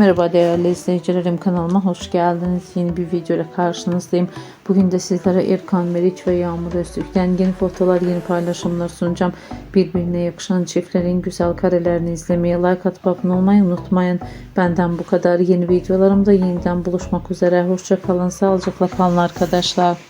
Merhaba değerli izleyicilerim kanalıma hoş geldiniz. Yeni bir video ile karşınızdayım. Bugün de sizlere Erkan Meriç ve Yağmur Öztürk'ten yeni fotolar, yeni paylaşımlar sunacağım. Birbirine yakışan çiftlerin güzel karelerini izlemeye, like atıp abone olmayı unutmayın. Benden bu kadar. Yeni videolarımda yeniden buluşmak üzere. Hoşçakalın, sağlıcakla kalın arkadaşlar.